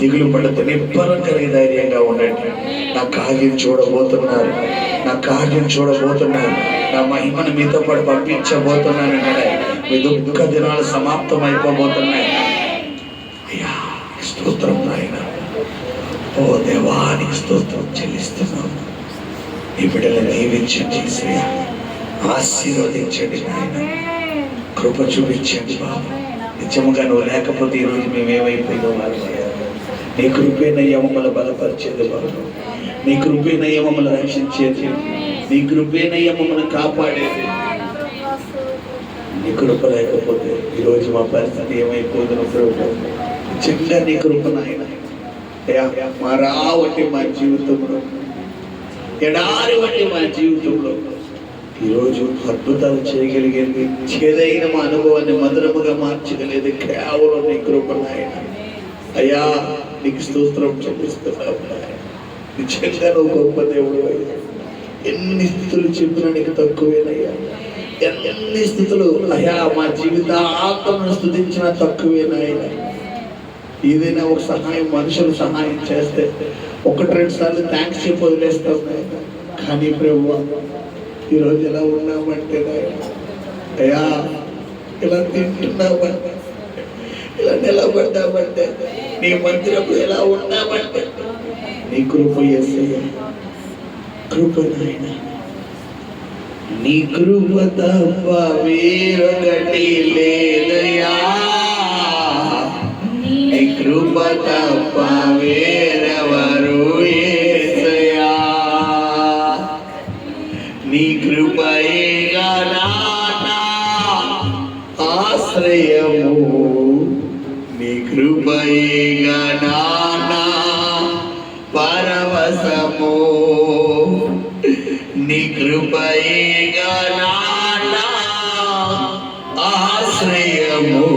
దిగులు పడితే నిబ్బరం కలిగి ధైర్యంగా ఉండండి. నా కార్యం చూడబోతున్నారు. నా కార్యం చూడబోతున్నారు. నా మహిమను మీతో పాటు పంపించబోతున్నాను మీ దుఃఖ దినాలు సమాప్తం అయిపోబోతున్నాయి. అయ్యా స్తోత్రం నాయన. ఓ దేవానికి స్తోత్రం చెల్లిస్తున్నాం. ఈ బిడ్డలు దీవించండి శ్రేయ. ఆశీర్వదించండి నాయన. కృప చూపించండి బాబు. నిత్యముగా నువ్వు లేకపోతే ఈరోజు మేమేమైపోయినా వారు నీ కృపేనయ్య మమ్మల్ని బలపరిచేది బాబు నీ కృపేనయ్య మమ్మల్ని రక్షించేది. నీ కృపేనయ్య మమ్మల్ని కాపాడేది. నీ కృప లేకపోతే ఈరోజు మా పరిస్థితి ఏమైపోతుందో ప్రభు. నిజంగా నీ కృప నాయన. అయ్యా, మా రావటి మా జీవితంలో. ఎడారి వంటి మా జీవితంలో. ఈరోజు అద్భుతాలు చేయగలిగేది చేదైన మా అనుభవాన్ని మధురముగా మార్చగలేదు కేవలం నీ కృప నాయన. అయ్యా నీకు స్తోత్రం చెల్లిస్తున్నావు నిజంగా నువ్వు గొప్ప దేవుడు అయ్యా. ఎన్ని స్థితులు చెప్పినా నీకు తక్కువేనయ్యా. ఎన్ని స్థితులు అయ్యా మా జీవిత ఆత్మను స్థుతించినా తక్కువేనాయన. ఏదైనా ఒక సహాయం మనుషులు సహాయం చేస్తే ఒకటి రెండు సార్లు థ్యాంక్స్ చెప్పి వదిలేస్తాం కానీ ప్రభు ఈరోజు ఎలా ఉన్నామంటే అయ్యా ఇలా తింటున్నామంటే ఇలా నిలబడ్డామంటే నీ మందిరపు ఎలా ఉన్నామంటే నీ కృప ఎస్సయ్య కృప నాయన. నీ కృప తప్ప వేరొకటి లేదయా నీ కృప తప్ప వేరు నీ కృపయేగా ఆశ్రయము నీ కృపయేగా నాన్న పరవశము నీ కృపయేగా నాన్న ఆశ్రయము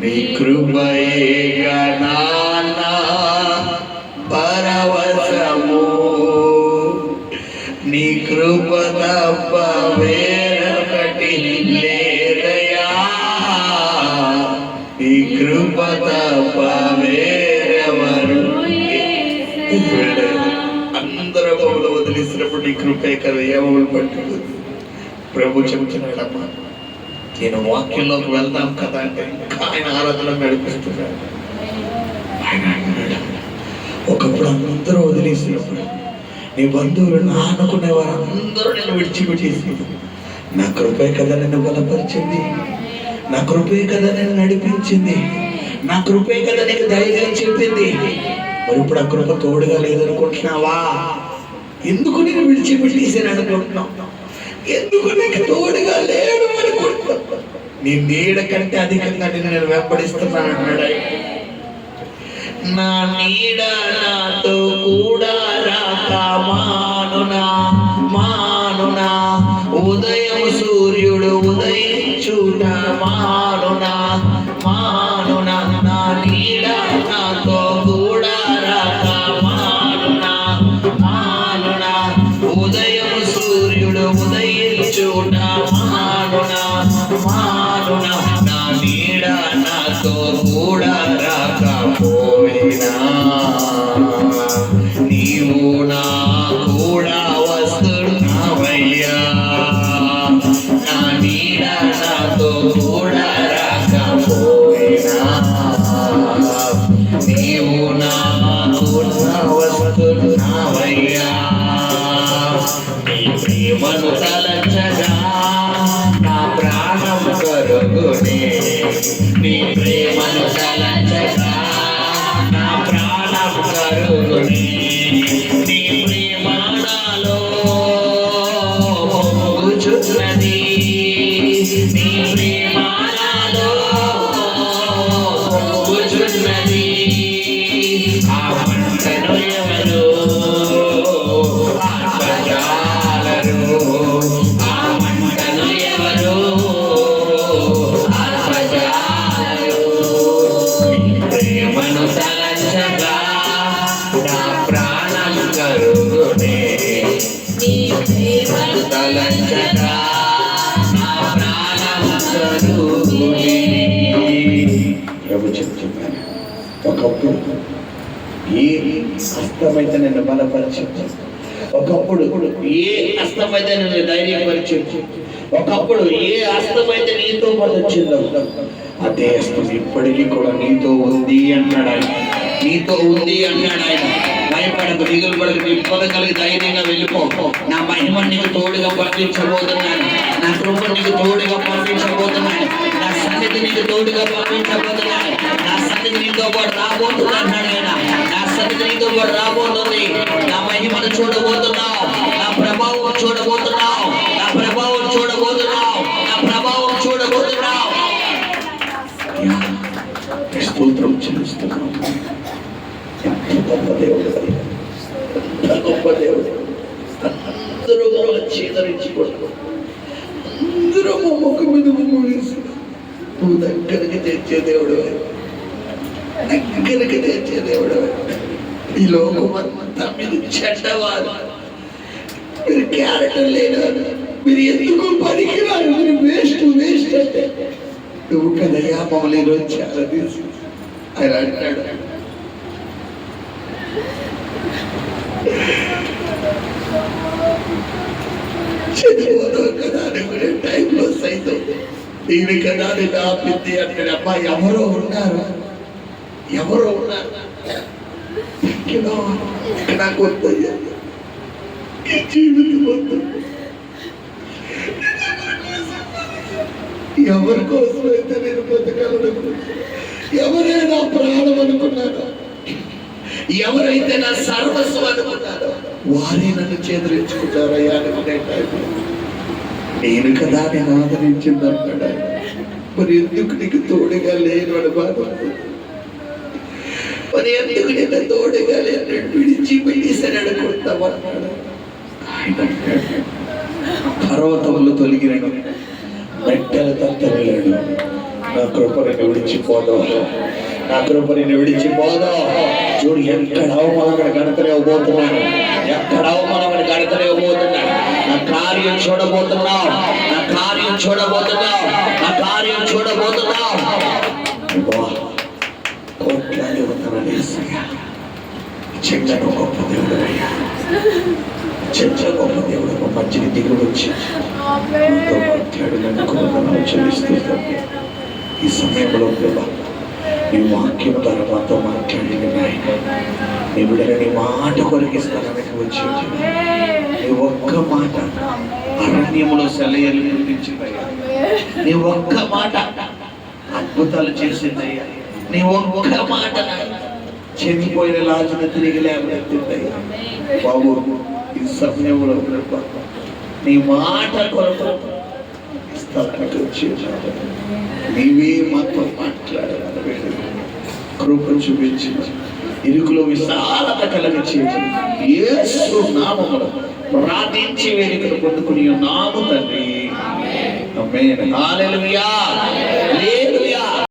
నీ కృపయేగా నాన్న తప్ప వేరొకటి లేదయా నీ కృప తప్ప వేరెవరు అందరూ మమ్మల్ని వదిలేసినప్పుడు నీ కృపే కదా ఏమవులు పట్టుకు? ప్రభు చెబుతున్నాడమ్మా నేను వాక్యంలోకి వెళ్దాం కదా అంటే ఆయన ఆరాధన నడిపిస్తున్నాడు. ఆయన అంటున్నాడు ఒకప్పుడు అందరూ వదిలేసినప్పుడు నీ బంధువులు నా అనుకునే వారందరూ నేను విడిచిపెట్టేసి. నా కృపే కదా నన్ను బలపరిచింది. నా కృపే కదా నేను నడిపించింది. నా కృపే కదా నీకు ధైర్యం చెప్పింది. మరి ఇప్పుడు ఆ కృప తోడుగా లేదనుకుంటున్నావా? ఎందుకు నేను విడిచిపెట్టేసాను అనుకుంటున్నావు ఎందుకు నీకు తోడుగా లేడు అనుకుంటున్నావు నీ నీడ కంటే అధికంగా నిన్ను నేను వెంబడిస్తున్నాను అన్నాడు నా నీడ నాతో కూడా మానునా మానునా ఉదయం సూర్యుడు ఉదయించుట మానునా మానునా నా నీడ నాతో కూడా రాక మానునా మానునా ఉదయం సూర్యుడు ఉదయించుట మానునా మానునా నా నీడ నాతో కూడా రాకపోయినా నీవు ప్రాణం నీ ప్రేమ నాలో నీ ఆ ఎవరు ప్రేమను తలచగా ఒకప్పుడు ఏ అస్తమైతే నన్ను బలపరిచి ఒకప్పుడు ఏ అస్తమైతే నన్ను ధైర్యపరిచి ఒకప్పుడు ఏ అస్తమైతే నీతో పాటు వచ్చిందో అదే అస్తం ఇప్పటికీ కూడా నీతో ఉంది అన్నాడు నీతో ఉంది అన్నాడు ఆయన. భయపడకు దిగులు పడకు నింపద కలిగి ధైర్యంగా వెళ్ళిపో. నా మహిమ నీకు తోడుగా పంపించబోతున్నాను. నా కృప నీకు తోడుగా పంపించబోతున్నాను. నా సన్నిధి నీకు తోడుగా పంపించబోతున్నాను. నా సన్నిధి నీతో పాటు రాబోతుంది అన్నాడు ఆయన. నా సన్నిధి నీతో పాటు రాబోతుంది. నా మహిమను చూడబోతున్నావు. నా ప్రభావం చూడబోతున్నావు. నా ప్రభావం చూడబోతున్నావు. నా ప్రభావం చూడబోతున్నావు. స్తోత్రం చెల్లిస్తున్నాం ఎంత గొప్ప దేవుడు గొప్ప దేవుడు అందరూ వచ్చి ఎదరించుకుంటూ అందరూ మా ముఖం మీద మూడేసి నువ్వు దగ్గరికి తెచ్చే దేవుడు దగ్గరికి తెచ్చే దేవుడు ఈ లోకం అంతా మీరు చెడ్డవారు మీరు క్యారెక్టర్ లేనివారు మీరు ఎందుకు పనికిరారు మీరు వేస్ట్ వేస్ట్ అంటే నువ్వు కదయ్యా మమ్మల్ని ఈరోజు చాలా తీసి ఆయన అంటాడు చనిపోతావు కదా అనుకునే టైంలో సైతం దీని కదా ఆపింది అంటే అబ్బా ఎవరో ఉన్నారు ఎవరో ఉన్నారు ఇక్కడ నాకు వద్దయ్యా ఈ జీవితం వద్దు ఎవరి కోసమైతే నేను బతకాలనుకున్నాను ఎవరైనా ప్రాణం అనుకున్నాను ఎవరైతే నా సర్వస్వం అనుకుంటారో వారే నన్ను చేదరించుకుంటారయ్యా అనుకునే టైంలో నేను కదా నేను ఆదరించింది అంటాడు మరి ఎందుకు నీకు తోడుగా లేను అని బాధ మరి ఎందుకు నేను తోడుగా లేను? విడిచి వెళ్ళేసరి అనుకుంటామన్నాడు ఆయన పర్వతములు తొలగినను మెట్టెల తత్తలేడు నా కృపను విడిచిపోదు నా కృప కృపని విడిచిపోదు చూడు ఎక్కడ అవమానం గడతలేవబోతున్నాను ఎక్కడ అవమానం గడతలేవబోతున్నాను నా కార్యం చూడబోతున్నావు నా కార్యం చూడబోతున్నావు నా కార్యం చూడబోతున్నావు యెహోవా, కోట్లాది వందనాలు యేసయ్యా. గొప్ప దేవుడు అయ్యా చెంచ గొప్ప దేవుడు ఒక మధ్యని దిగి వచ్చి నాతో మాట్లాడినందుకు వందనాలు చెల్లిస్తున్నాను ఈ సమయంలో ప్రభా ఈ వాక్యం ద్వారా మాతో మాట్లాడింది నాయన నీ నీ మాట స్థలానికి వచ్చి నీ ఒక్క మాట అరణ్యములో సెలయలు పుట్టించిందయ్యా నీ ఒక్క మాట అద్భుతాలు చేసిందయ్యా. నీ ఒక్క మాట చనిపోయిన లాజన తిరిగి లేవనెత్తిందయ్యా. బాబు ఈ సమయంలో నీ మాట కొరకు స్థలానికి వచ్చి నీవే మాతో కృప చూపించి ఇరుకులో విశాలత కలిగించి యేసు నామములో ప్రార్థించి వేడుకలు పొందుకుని నాము తండ్రి. ఆమేన్. హల్లెలూయా.